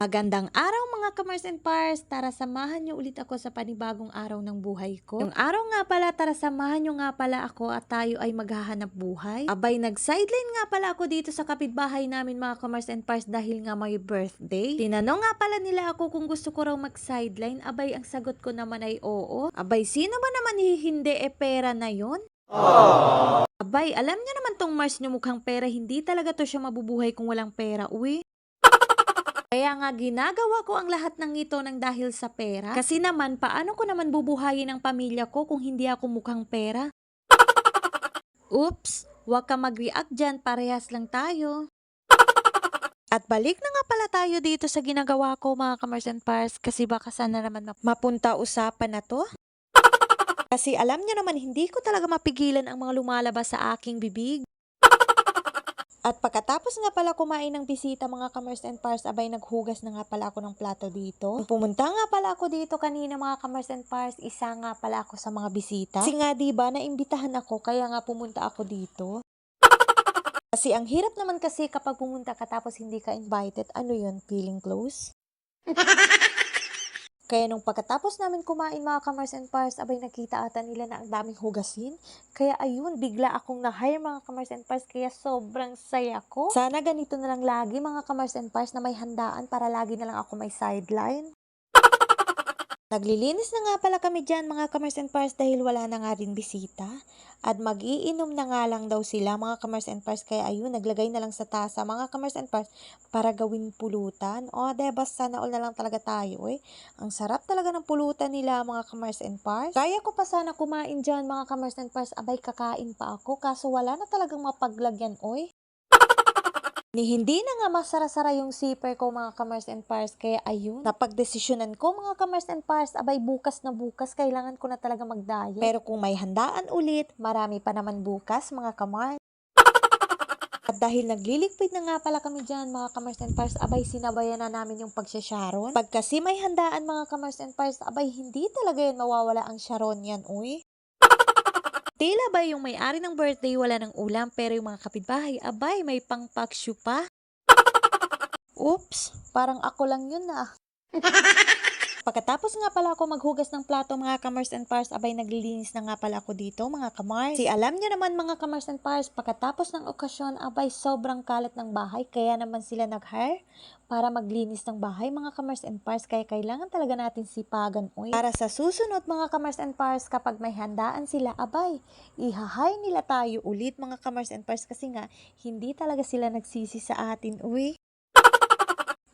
Magandang araw mga kamars and pars! Tara samahan niyo ulit ako sa panibagong araw ng buhay ko. Yung araw nga pala, tara samahan niyo nga pala ako at tayo ay maghahanap buhay. Abay, nag-sideline nga pala ako dito sa kapitbahay namin mga kamars and pars dahil nga may birthday. Tinanong nga pala nila ako kung gusto ko raw mag-sideline. Abay, ang sagot ko naman ay oo. Abay, sino ba naman hihindi e pera na yon? Abay, alam niyo naman tong Mars niyo mukhang pera, hindi talaga to siya mabubuhay kung walang pera, uwi. Kaya nga ginagawa ko ang lahat ng ito ng dahil sa pera. Kasi naman, paano ko naman bubuhayin ang pamilya ko kung hindi ako mukhang pera? Oops, wag ka mag-react dyan, parehas lang tayo. At balik na nga pala tayo dito sa ginagawa ko mga kamars and pars kasi baka sana naman map- mapunta usapan na to. Kasi alam niyo naman hindi ko talaga mapigilan ang mga lumalabas sa aking bibig. At pagkatapos nga pala kumain ng bisita mga kamers and pars, abay naghugas na nga pala ako ng plato dito. Pumunta nga pala ako dito kanina mga kamers and pars, isa nga pala ako sa mga bisita. Kasi nga diba, naimbitahan ako, kaya nga pumunta ako dito. Kasi ang hirap naman kasi kapag pumunta ka tapos hindi ka invited, ano yun, feeling close? Kaya nung pagkatapos namin kumain mga kamars and pars, abay nakita ata nila na ang daming hugasin. Kaya ayun, bigla akong na-hire mga kamars and pars, kaya sobrang saya ko. Sana ganito na lang lagi mga kamars and pars na may handaan para lagi na lang ako may sideline. Naglilinis na nga pala kami dyan mga kamars and pars dahil wala na nga rin bisita. At magiinom na nga lang daw sila mga kamars and pars kaya ayun naglagay na lang sa tasa mga kamars and pars para gawing pulutan. O deba sana all na lang talaga tayo eh. Ang sarap talaga ng pulutan nila mga kamars and pars. Kaya ko pa sana kumain dyan mga kamars and pars abay kakain pa ako kaso wala na talagang mapaglagyan oy. Ni hindi na nga masara-sara yung zipper ko mga kamars and pars kaya ayun, napagdesisyonan ko mga kamars and pars, abay bukas na bukas, kailangan ko na talaga mag-diet. Pero kung may handaan ulit, marami pa naman bukas mga kamars. At dahil nagliligpit na nga pala kami dyan mga kamars and pars, abay sinabayan na namin yung pagsasharon. Pag kasi may handaan mga kamars and pars, abay hindi talaga yan mawawala ang sharon yan, uy. Tila ba yung may-ari ng birthday wala ng ulam pero yung mga kapitbahay, abay, may pangpaksyu pa? Oops, parang ako lang yun ah. Pagkatapos nga pala ako maghugas ng plato mga kamars and pars, abay naglilinis na nga pala ako dito mga kamars. Si alam nyo naman mga kamars and pars, pagkatapos ng okasyon, abay sobrang kalat ng bahay, kaya naman sila nag-hire para maglinis ng bahay mga kamars and pars, kaya kailangan talaga natin sipagan uy. Para sa susunod mga kamars and pars, kapag may handaan sila, abay, ihahay nila tayo ulit mga kamars and pars kasi nga, hindi talaga sila nagsisi sa atin uy.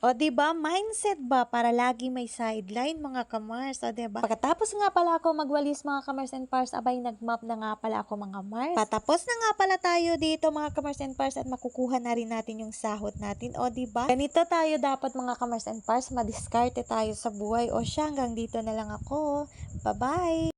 O, ba Mindset ba para lagi may sideline, mga kamars? O, ba Pagkatapos nga pala ako magwalis, mga kamars and pars, abay, nagmap na nga pala ako, mga mars. Patapos na nga pala tayo dito, mga kamars and pars, at makukuha na rin natin yung sahot natin. O, ba Ganito tayo dapat, mga kamars and pars, madiskarte tayo sa buhay. O, siya, hanggang dito na lang ako. Bye-bye!